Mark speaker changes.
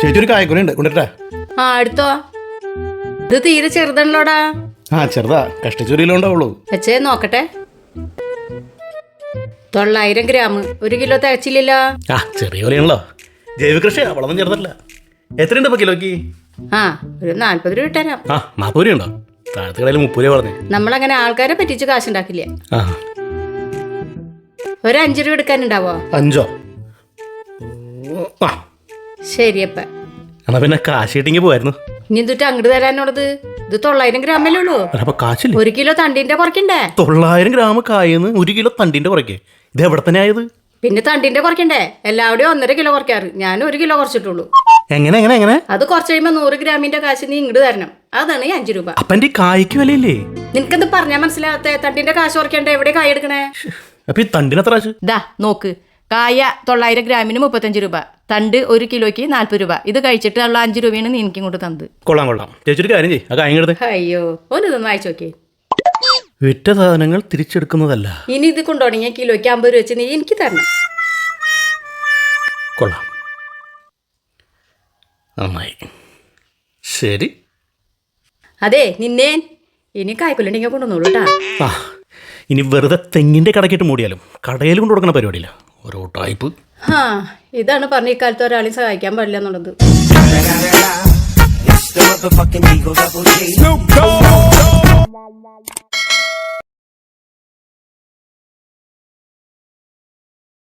Speaker 1: ചേച്ചി ഒരു കായക്കുല ഉണ്ട് കൊണ്ടിട്ടാ
Speaker 2: ആ അടുത്തോ ഇത് തീരെ ചെറുതാണല്ലോടാ
Speaker 1: ആ ചെറുതാ. കഷ്ടിച്ചൊരു കിലോ ഉണ്ടാവുള്ളൂ
Speaker 2: വെച്ചേ നോക്കട്ടെ. തൊള്ളായിരം ഗ്രാം. ഒരു കിലോ തികച്ചില്ലല്ലോ.
Speaker 1: ആ ചെറിയ വിലയാണല്ലോ ജൈവ കൃഷിയാ വളമൊന്നും ചേർന്നിട്ടില്ല എത്രയുണ്ട് ഇപ്പൊ കിലോക്ക്
Speaker 2: ആ ഒരു നാല്പത് രൂപ ഇട്ടുതരാം
Speaker 1: ആ നാൽപ്പത് രൂപ ഉണ്ടോ? താഴത്തെ കടയിൽ മുപ്പത് രൂപ പറഞ്ഞേ.
Speaker 2: നമ്മളങ്ങനെ ആൾക്കാരെ പറ്റിച്ച് കാശുണ്ടാക്കില്ല?
Speaker 1: ആ.
Speaker 2: ഒരു അഞ്ച് രൂപ എടുക്കാനുണ്ടാവോ?
Speaker 1: അഞ്ചോ?
Speaker 2: ശരിയപ്പ.
Speaker 1: എന്നാ പിന്നെ കാശ് കിട്ടിങ്ങി പോയായിരുന്നു
Speaker 2: ഇനി എന്തിട്ട് അങ്ങോട്ട് തരാനുള്ളത് ഇത് തൊള്ളായിരം ഗ്രാമല്ലേ ഉള്ളൂ?
Speaker 1: അപ്പൊ കാശില്ലേ?
Speaker 2: ഒരു കിലോ തണ്ടിന്റെ കുറയ്ക്കണ്ടേ?
Speaker 1: തൊള്ളായിരം ഗ്രാം കായെന്ന് ഒരു കിലോ തണ്ടിന്റെ കുറയ്ക്കേ. ഇത് എവിടെ തന്നെ ആയത്?
Speaker 2: പിന്നെ തണ്ടിന്റെ കുറയ്ക്കണ്ടേ? എല്ലാവരുടെയും ഒന്നര കിലോ കുറയ്ക്കാറ്. ഞാൻ ഒരു കിലോ കുറച്ചിട്ടുള്ളൂ.
Speaker 1: എങ്ങനെ എങ്ങനെ എങ്ങനെ?
Speaker 2: അത് കുറച്ച് കഴിയുമ്പോ നൂറ് ഗ്രാമിന്റെ കാശ് നീ ഇങ്ങോട്ട് തരണം. അതാണ് ഈ അഞ്ചു രൂപ.
Speaker 1: അപ്പൊ എന്റെ ഈ കായ്ക്ക് വിലയില്ലേ?
Speaker 2: നിനക്കെന്ത് പറഞ്ഞാ മനസ്സിലാകത്തെ? തണ്ടിന്റെ കാശ് കുറയ്ക്കണ്ടേ? എവിടെ കായ എടുക്കണേ
Speaker 1: അപ്പൊ ഈ തണ്ടിന് കാശ്?
Speaker 2: ദാ നോക്ക്. കായ തൊള്ളായിരം ഗ്രാമിന് മുപ്പത്തഞ്ച് രൂപ. തണ്ട് ഒരു കിലോയ്ക്ക് നാൽപ്പത് രൂപ. ഇത് കഴിച്ചിട്ട് ഉള്ള അഞ്ച് രൂപയാണ് നീ എനിക്കും കൊണ്ട് തന്നത്.
Speaker 1: കൊള്ളാം കൊള്ളാം. ചേച്ചി ഒരു കാര്യം ചെയ്യ്. ആ കായം എടുത്ത്
Speaker 2: അയ്യോ ഒന്ന് ഇതൊന്ന് വായിച്ചു നോക്കിയേ.
Speaker 1: വിറ്റ സാധനങ്ങൾ തിരിച്ചെടുക്കുന്നതല്ല.
Speaker 2: ഇനി ഇത് കൊണ്ടുപോകണമെങ്കിൽ കിലോയ്ക്ക് അമ്പത് രൂപ വെച്ച് നീ എനിക്ക് തരണം.
Speaker 1: കൊള്ളാം. നന്നായി. ശരി.
Speaker 2: അതെ നിന്നേ. ഇനി കായ്ക്കൊല്ലുണ്ടെങ്കിൽ കൊണ്ടുവന്നോളൂ കേട്ടാ.
Speaker 1: ഇനി വെറുതെ തെങ്ങിന്റെ കടക്കിട്ട് മൂടിയാലും കടയിൽ കൊണ്ടു കൊടുക്കുന്ന പരിപാടിയില്ല. ഓരോ ടൈപ്പ്
Speaker 2: ആ ഇതാണ് പറഞ്ഞ ഇക്കാലത്ത് ഒരാളെയും സഹായിക്കാൻ പാടില്ല എന്നുള്ളത്.